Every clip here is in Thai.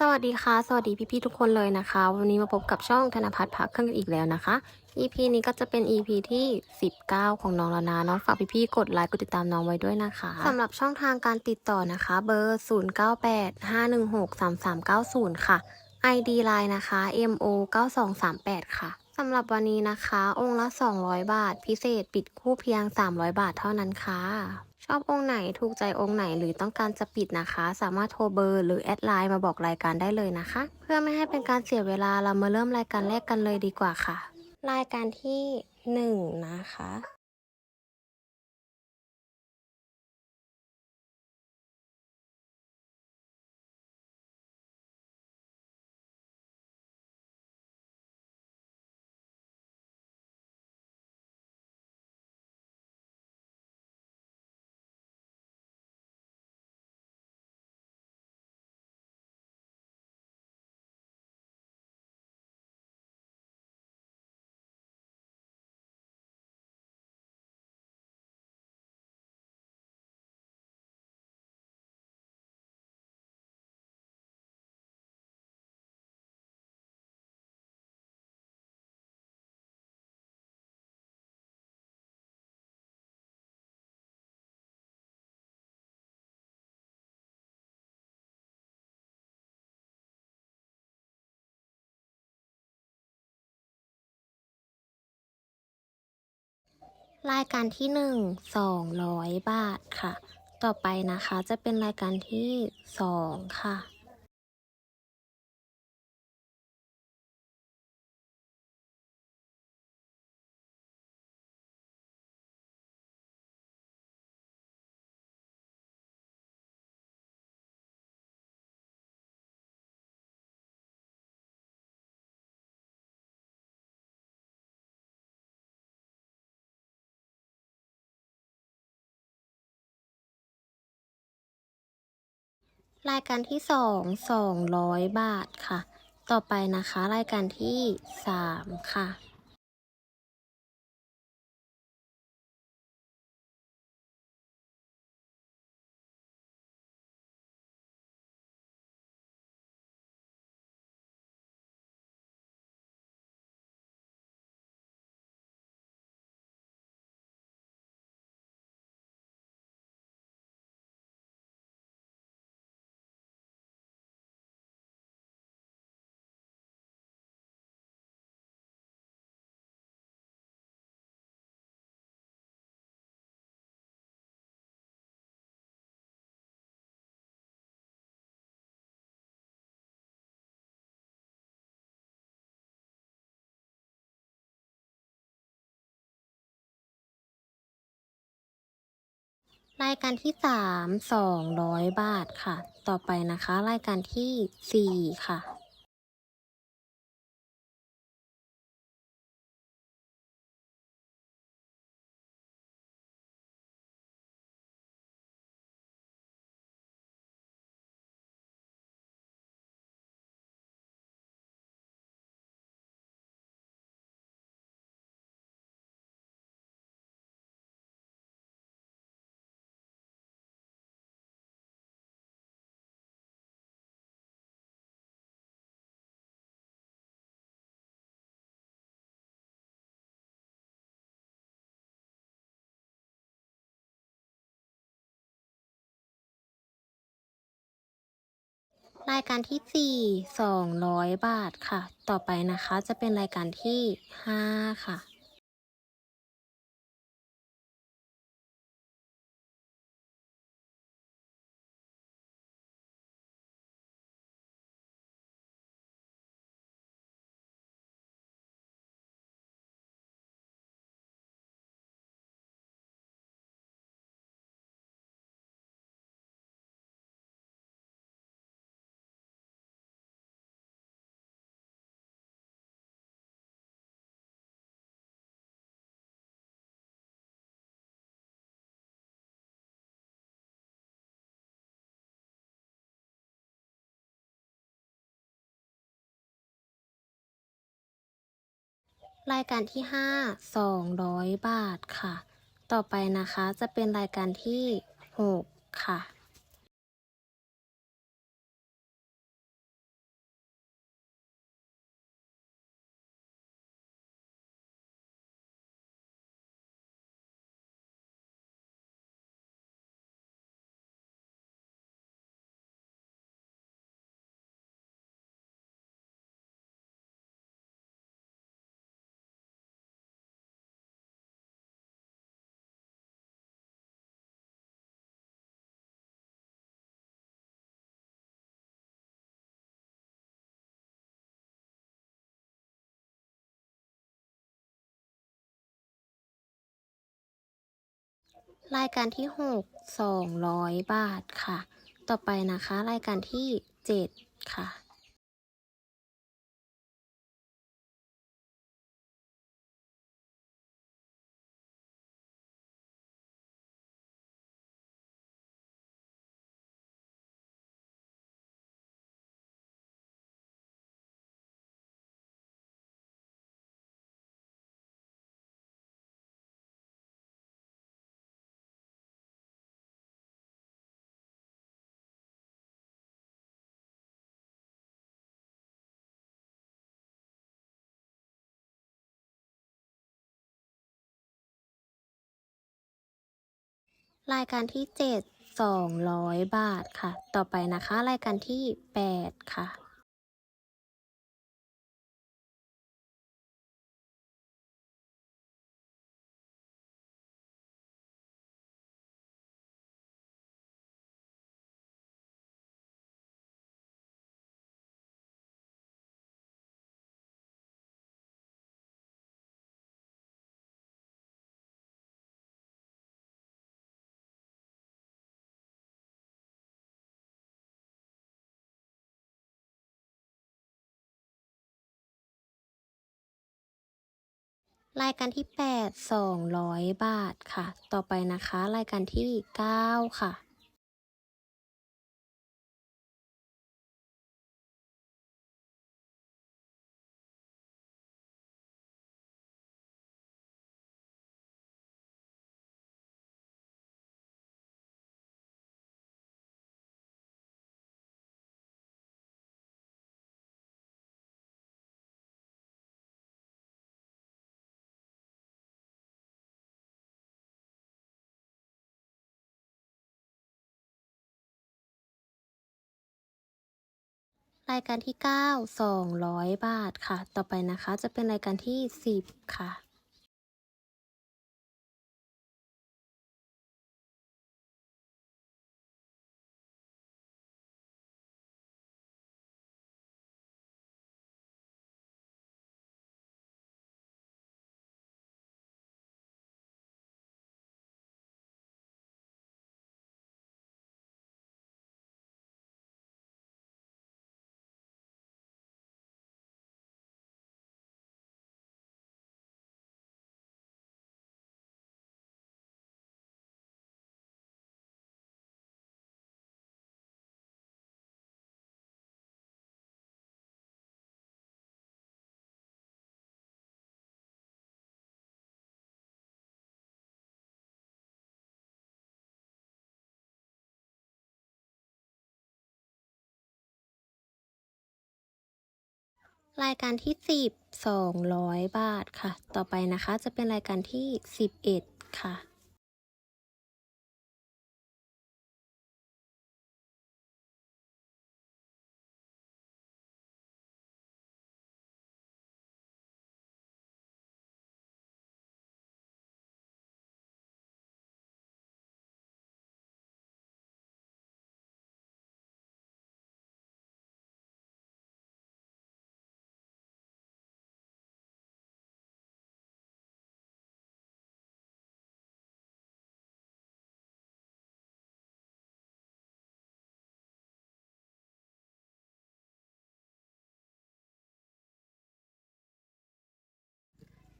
สวัสดีค่ะ สวัสดีพี่ๆทุกคนเลยนะคะ วันนี้มาพบกับช่องธนพัฒน์พักเครื่องอีกแล้วนะคะ EP นี้ก็จะเป็น EP ที่ 19 ของน้องแล้วนะน้องฝากพี่ๆกดไลค์กดติดตามน้องไว้ด้วยนะคะสำหรับช่องทางการติดต่อนะคะ เบอร์ 0985163390 ค่ะ ID Line นะคะ mo 9238ค่ะสำหรับวันนี้นะคะ องค์ละ 200 บาท พิเศษปิดคู่เพียง 300 บาทเท่านั้นค่ะ ชอบองค์ไหนถูกใจองค์ไหนหรือต้องการจะปิดนะคะ สามารถโทรเบอร์หรือแอดไลน์มาบอกรายการได้เลยนะคะ เพื่อไม่ให้เป็นการเสียเวลาเรามาเริ่มรายการแรกกันเลยดีกว่าค่ะ รายการที่หนึ่งนะคะ รายการที่หนึ่งสองร้อยบาทค่ะ ต่อไปนะคะจะเป็นรายการที่สองค่ะ รายการที่สองสองร้อยบาทค่ะ ต่อไปนะคะ รายการที่สามค่ะ รายการที่สามสองร้อยบาทค่ะ ต่อไปนะคะ รายการที่สี่ค่ะ รายการที่สี่สองร้อยบาทค่ะ ต่อไปนะคะจะเป็นรายการที่ห้าค่ะ รายการที่ห้าสองร้อยบาทค่ะ ต่อไปนะคะจะเป็นรายการที่หกค่ะ รายการที่หกสองร้อยบาทค่ะ ต่อไปนะคะ รายการที่เจ็ดค่ะ รายการที่เจ็ดสองร้อยบาทค่ะ ต่อไปนะคะ รายการที่แปดค่ะ รายการที่แปดสองร้อยบาทค่ะ ต่อไปนะคะ รายการที่เก้าค่ะ รายการที่เก้าสองร้อยบาทค่ะ ต่อไปนะคะจะเป็นรายการที่สิบค่ะ รายการที่สิบสองร้อยบาทค่ะ ต่อไปนะคะจะเป็นรายการที่สิบเอ็ดค่ะ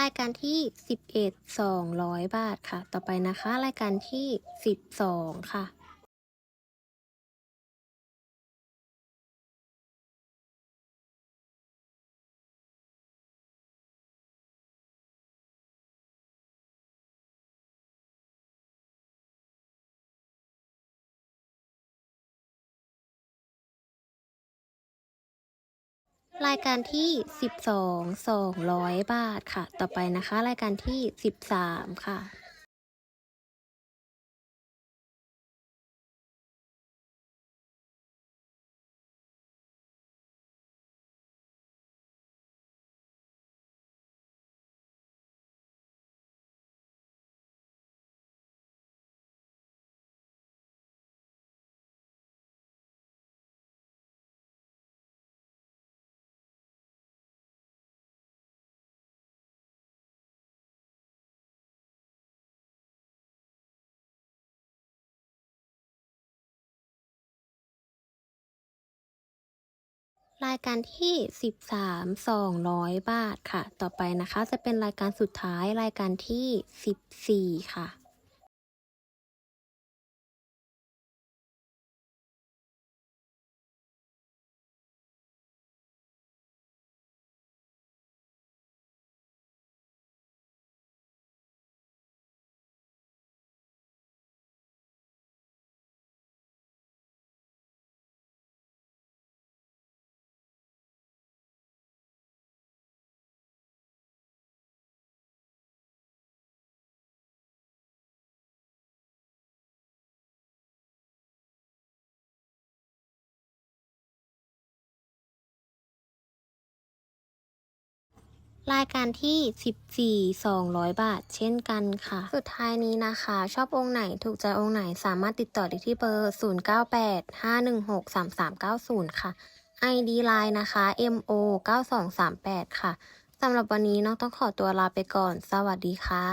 รายการที่สิบเอ็ดสองร้อยบาทค่ะ ต่อไปนะคะ รายการที่สิบสองค่ะ รายการที่สิบสองสองร้อยบาทค่ะ ต่อไปนะคะ รายการที่สิบสามค่ะ รายการที่ 13 200 บาทค่ะ ต่อไปนะคะ จะเป็นรายการสุดท้ายรายการที่ 14 ค่ะ รายการที่ 14 200 บาท เช่นกันค่ะ สุดท้ายนี้นะคะ ชอบองค์ไหนถูกใจองค์ไหนสามารถติดต่อได้ที่เบอร์ 098 516 3390 ค่ะ ID Line นะคะ mo 9238 ค่ะ สำหรับวันนี้น้องต้องขอตัวลาไปก่อน สวัสดีค่ะ